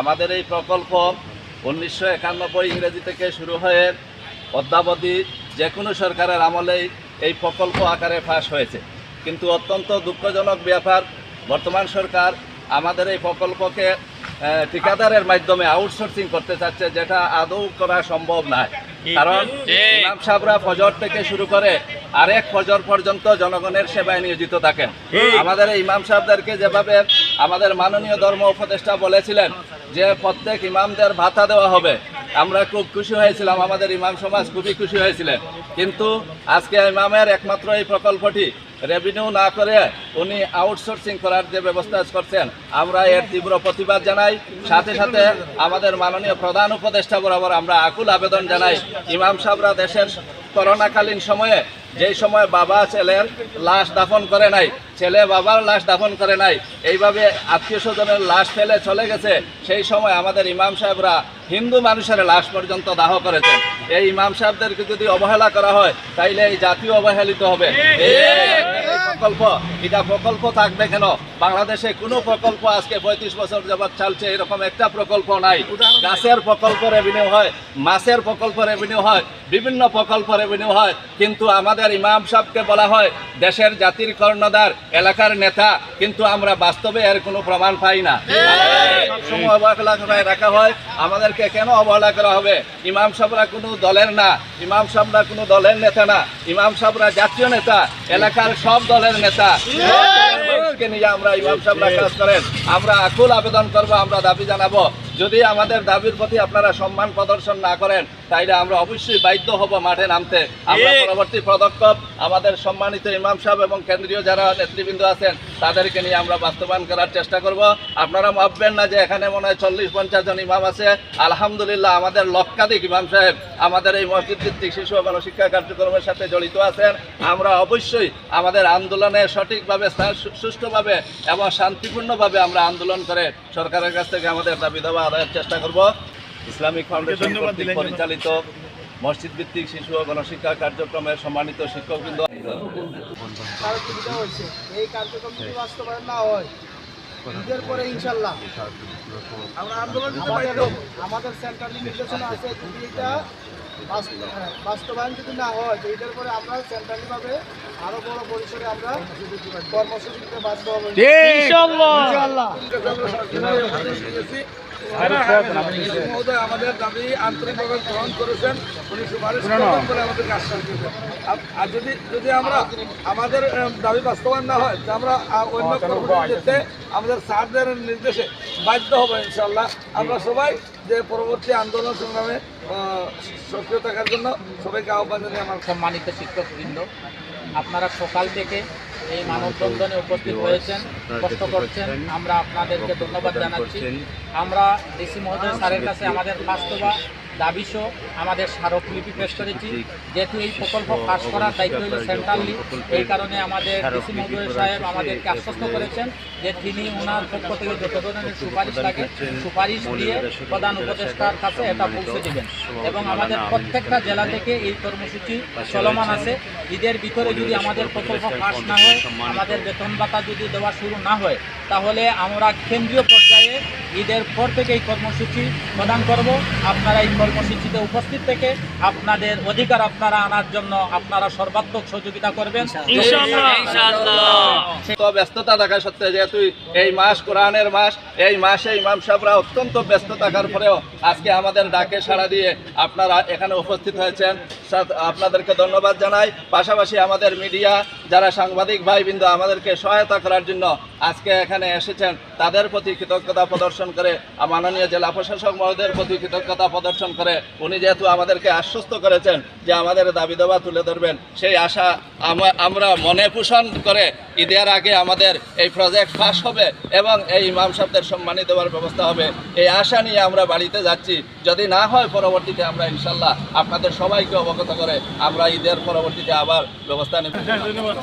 আমাদের এই প্রকল্প উনিশশো একানব্বই ইংরেজি থেকে শুরু হয়ে অদ্যাবধি যে কোনো সরকারের আমলেই এই প্রকল্প আকারে ফাঁস হয়েছে। কিন্তু অত্যন্ত দুঃখজনক ব্যাপার বর্তমান সরকার আমাদের এই প্রকল্পকে ঠিকাদারের মাধ্যমে আউটসোর্সিং করতে চাচ্ছে যেটা আদৌ করা সম্ভব নয়। কারণ ইমাম সাহেবরা ফজর থেকে শুরু করে আরেক ফজর পর্যন্ত জনগণের সেবায় নিয়োজিত থাকেন। আমাদের এই ইমাম সাহেবদেরকে যেভাবে আমাদের মাননীয় ধর্ম উপদেষ্টা বলেছিলেন যে প্রত্যেক ইমামদের ভাতা দেওয়া হবে। আমরা খুব খুশি হয়েছিলাম, আমাদের ইমাম সমাজ খুবই খুশি হয়েছিলেন কিন্তু আজকে ইমামের একমাত্র এই প্রকল্পটি রেভিনিউ না করে উনি আউটসোর্সিং করার যে ব্যবস্থা করছেন, আমরা এর তীব্র প্রতিবাদ জানাই। সাথে সাথে আমাদের মাননীয় প্রধান উপদেষ্টা বরাবর আমরা আকুল আবেদন জানাই। ইমাম সাহেবরা দেশের করোনাকালীন সময়ে, যেই সময় বাবা, ছেলের লাশ দাফন করে নাই ছেলে বাবার লাশ দাফন করে নাই। এইভাবে আত্মীয় স্বজনের লাশ ফেলে চলে গেছে। সেই সময় আমাদের ইমাম সাহেবরা হিন্দু মানুষের লাশ পর্যন্ত দাহ করেছেন। এই ইমাম সাহেবদেরকে যদি অবহেলা করা হয়, তাইলে এই জাতীয় অবহেলিত হবে। প্রকল্প, এটা প্রকল্প থাকবে কেন? বাংলাদেশে কোনো প্রকল্প আজকে পঁয়ত্রিশ বছর যাবৎ চলছে, এরকম একটা প্রকল্প নাই। গাছের প্রকল্প রেভিনিউ হয়, মাছের প্রকল্প রেভিনিউ হয়, বিভিন্ন প্রকল্প রেভিনিউ হয়। কিন্তু আমাদের ইমাম সাহেবকে বলা হয়, দেশের জাতির কর্ণধার এলাকার নেতা কিন্তু আমরা বাস্তবে এর কোনো প্রমাণ পাই না। সবসময় অবহেলা করে রাখা হয়। আমাদেরকে কেন অবহেলা করা হবে? ইমাম সাহেবরা কোনো দলের না ইমাম সাহেবরা কোনো দলের নেতা না ইমাম সাহেবরা জাতীয় নেতা এলাকার সব দলের নেতা। নিয়ে আমরা ইমাম সাহেবরা কাজ করেন। আমরা আকুল আবেদন করব আমরা দাবি জানাব। যদি আমাদের দাবির প্রতি আপনারা সম্মান প্রদর্শন না করেন তাইলে আমরা অবশ্যই বাধ্য হব মাঠে নামতে। আমরা পরবর্তী পদক্ষেপ আমাদের সম্মানিত ইমাম সাহেব এবং কেন্দ্রীয় যারা নেতৃবৃন্দ আছেন তাদেরকে নিয়ে আমরা বাস্তবায়ন করার চেষ্টা করব। আপনারা ভাববেন না যে এখানে মনে হয় চল্লিশ পঞ্চাশ জন ইমাম আছে। আলহামদুলিল্লাহ আমাদের লক্ষাধিক ইমাম সাহেব আমাদের এই মসজিদ ভিত্তিক শিশু ও গণশিক্ষা কার্যক্রমের সাথে জড়িত আছেন। আমরা অবশ্যই আমাদের আন্দোলনে সঠিকভাবে সুষ্ঠুভাবে এবং শান্তিপূর্ণভাবে আমরা আন্দোলন করে সরকারের কাছ থেকে আমাদের দাবি দাবা আদায়ের চেষ্টা করব। ইসলামিক ফাউন্ডেশন কর্তৃক পরিচালিত মসজিদ ভিত্তিক শিশু ও গণশিক্ষা কার্যক্রমের সম্মানিত শিক্ষকবৃন্দ। বৃন্দ এই কার্যক্রম যদি বাস্তবায়ন না হয় ঈদের পরে ইনশাল্লাহ আমরা আন্দোলন আমাদের আমাদের সেন্ট্রালি নির্দেশনা আছে যদি এটা হ্যাঁ, বাস্তবায়ন যদি না হয় তো ঈদের পরে আমরা সেন্ট্রালিভাবে আরও বড় পরিসরে আমরা কর্মসূচি দিতে বাধ্য হব। মহোদয় আমাদের দাবি আন্তরিকভাবে গ্রহণ করেছেন। উনি সুপারিশ বলে আমাদেরকে আশ্বাস দিয়েছেন। আর- যদি যদি আমরা আমাদের দাবি বাস্তবায়ন না হয় তো আমরা অন্য কর্মসূচি যেতে আমাদের স্যারদের নির্দেশে বাধ্য হব ইনশাল্লাহ আমরা সবাই যে পরবর্তী আন্দোলন সংগ্রামে সক্রিয় থাকার জন্য সবাইকে আহ্বান জানিয়ে আমার সম্মানিত শিক্ষকবৃন্দ আপনারা সকাল থেকে এই মানববন্ধনে উপস্থিত হয়েছেন কষ্ট করছেন। আমরা আপনাদেরকে ধন্যবাদ জানাচ্ছি। আমরা ডিসি মহোদয় স্যারের কাছে আমাদের বাস্তবা দাবিসহ আমাদের স্মারকলিপি পেশ করেছি। যেহেতু এই প্রকল্প পাস করার দায়িত্ব হল সেন্ট্রালি এই কারণে আমাদের ডিসি মহোদয় সাহেব আমাদেরকে আশ্বস্ত করেছেন যে তিনি ওনার পক্ষ থেকে যত ধরনের সুপারিশ থাকে সুপারিশ দিয়ে প্রধান উপদেষ্টার কাছে এটা পৌঁছে দেবেন। এবং আমাদের প্রত্যেকটা জেলা থেকে এই কর্মসূচি চলমান আছে। ঈদের ভিতরে যদি আমাদের প্রকল্প পাস না হয় আমাদের বেতন ভাতা যদি দেওয়া শুরু না হয় তাহলে আমরা কেন্দ্রীয় পর্যায়ে ঈদের পর থেকে এই কর্মসূচি প্রদান করব। আপনারা এই কর্মসূচিতে উপস্থিত থেকে আপনাদের অধিকার আপনারা আনার জন্য আপনারা সর্বাত্মক সহযোগিতা করবেন। এখানে উপস্থিত আপনাদেরকে ধন্যবাদ জানাই। পাশাপাশি আমাদের মিডিয়া, যারা সাংবাদিক ভাইবৃন্দ, আমাদেরকে সহায়তা করার জন্য আজকে এখানে এসেছেন, তাদের প্রতি কৃতজ্ঞতা প্রদর্শন করে মাননীয় জেলা প্রশাসক মহোদয়ের প্রতি কৃতজ্ঞতা প্রদর্শন করে, উনি যেহেতু আমাদেরকে আশ্বস্ত করেছেন যে আমাদের দাবি দাবা তুলে ধরবেন, সেই আশা আমরা মনে পোষণ করে ঈদের আগে আমাদের এই প্রজেক্ট পাশ হবে এবং এই ইমাম সাহেবদের সম্মানিত দেওয়ার ব্যবস্থা হবে। এই আশা নিয়ে আমরা বাড়িতে যাচ্ছি। যদি না হয়, পরবর্তীতে আমরা ইনশাল্লাহ আপনাদের সবাইকে অবগত করে আমরা ঈদের পরবর্তীতে আবার ব্যবস্থা নেব। ধন্যবাদ।